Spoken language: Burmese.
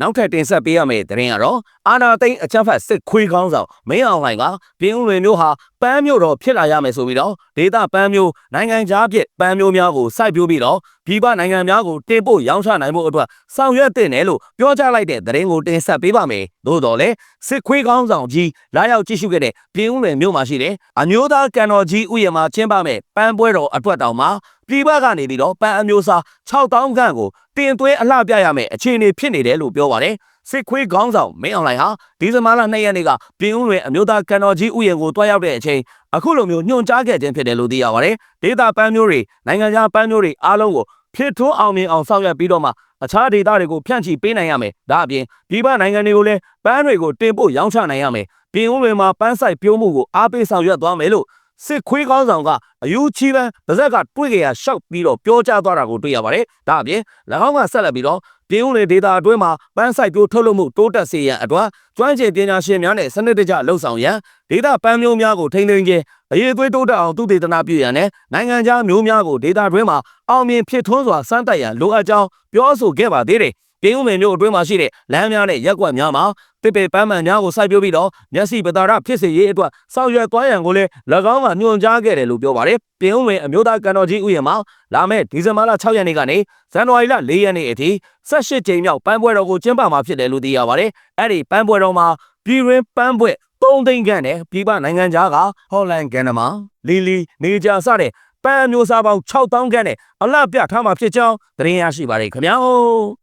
နောက်ထပ်တင်ဆက်ပေးရမယ့်သတင်းကတော့အာနာသိန်းအချမ်းဖတ်စစ်ခွေးကောင်းဆောင်မင်းအောင်လှိုင်ကပြင်းဦးလွင်မျိုးဟာပန်းမျိုးတော်ဖြစ်လာရမယ်ဆိုပြီးတော့ဒေတာပန်းမျိုးနိုင်ငံခြားဖြစ်ပန်းမျိုးများကိုစိုက်ပျိုးပြီးတော့ပြည်ပနိုင်ငံများကိုတင်ပို့ရောင်းချနိုင်မှုအတွက်ဆောင်ရွက်တင်တယ်လို့ပြောကြားလိုက်တဲ့သတင်းကိုတင်ဆက်ပေးပါမယ်။သို့တော်လည်းစစ်ခွေးကောင်းဆောင်ကြီးလာရောက်ကြည့်ရှုခဲ့တဲ့ပြင်းဦးလွင်မျိုးမှာရှိတဲ့အမျိုးသားကန်တော်ကြီးဥယျာဉ်မှာကျင်းပမဲ့ပန်းပွဲတော်အတွက်တောင်မှပြည်ပကနေပြီးတော့ပန်းအမျိုးအစား6000ခန့်ကိုတင်သွင်းအလှပြရမယ်အခြေအနေဖြစ်နေတယ်လို့ပြောပါတယ်။ စစ်ခွေးခေါင်းဆောင်မင်းအောင်လှိုင်ဟာဒီဇင်ဘာလ2ရက်နေ့ကပြည်ဦးလွင်အမျိုးသားကန်တော်ကြီးဥယျာဉ်ကိုတွားရောက်တဲ့အချိန်အခုလိုမျိုးညွှန်ကြားခဲ့ခြင်းဖြစ်တယ်လို့သိရပါတယ်။ဒေတာပန်းမျိုးတွေနိုင်ငံခြားပန်းမျိုးတွေအားလုံးကိုဖြစ်ထွန်းအောင်မြင်အောင်ဆောင်ရွက်ပြီးတော့မှအခြားဒေတာတွေကိုဖြန့်ချိပေးနိုင်ရမယ်။ဒါအပြင်ပြည်ပနိုင်ငံတွေကိုလည်းပန်းတွေကိုတင်ပို့ရောင်းချနိုင်ရမယ်။ပြည်ဦးလွင်မှာပန်းဆိုင်ပြိုးမှုကိုအားပေးဆောင်ရွက်သွားမယ်လို့ စစ်ခွေးကောင်းဆောင်ကအယူချီပန်းပါဇက်ကတွေ့ကြရရှောက်ပြီးတော့ပြောကြားသွားတာကိုတွေ့ရပါတယ်။ဒါအပြင်၎င်းကဆက်လက်ပြီးတော့ပြည်ဦးလေဒေတာအတွင်းမှာပန်းဆိုင်ပြိုးထုတ်လုပ်မှုတိုးတက်စေရန်အတွက်ကျွမ်းကျင်ပညာရှင်များနဲ့စနစ်တကျလှုပ်ဆောင်ရန်ဒေတာပန်းမျိုးများကိုထိန်းသိမ်းခြင်းအရေးသွေးတိုးတက်အောင်သူတည်တနာပြုရန်နဲ့နိုင်ငံခြားမျိုးများကိုဒေတာတွင်းမှာအောင်မြင်ဖြစ်ထွန်းစွာစမ်းသပ်ရန်လိုအပ်ကြောင်းပြောဆိုခဲ့ပါသေးတယ်။ပြည်ဦးမယ်မျိုးအတွင်းမှာရှိတဲ့လမ်းများနဲ့ရက်ကွက်များမှာ ပစ်ပေပန်းမှန်များကိုစိုက်ပျိုးပြီးတော့မျက်စိပတာရဖြစ်စေရေးအတွက်ဆောင်ရွက်သွားရန်ကိုလည်း၎င်းကညွှန်ကြားခဲ့တယ်လို့ပြောပါတယ်။ပြည်ဦးမယ်အမျိုးသားကန်တော်ကြီးဥယျာဉ်မှာလာမယ့်ဒီဇင်ဘာလ6ရက်နေ့ကနေဇန်နဝါရီလ4ရက်နေ့အထိ18ကြိမ်မြောက်ပန်းပွဲတော်ကိုကျင်းပမှာဖြစ်တယ်လို့သိရပါတယ်။အဲ့ဒီပန်းပွဲတော်မှာပြည်ရင်းပန်းပွဲ3သိန်းခန့်နဲ့ပြည်ပနိုင်ငံသားကဟော်လန်ကန်နမာလီလီနေကြစတဲ့ပန်းအမျိုးအစားပေါင်း6000ခန့်နဲ့အလှပြထားမှာဖြစ်ကြောင်းသတင်းရရှိပါတယ်ခင်ဗျာ။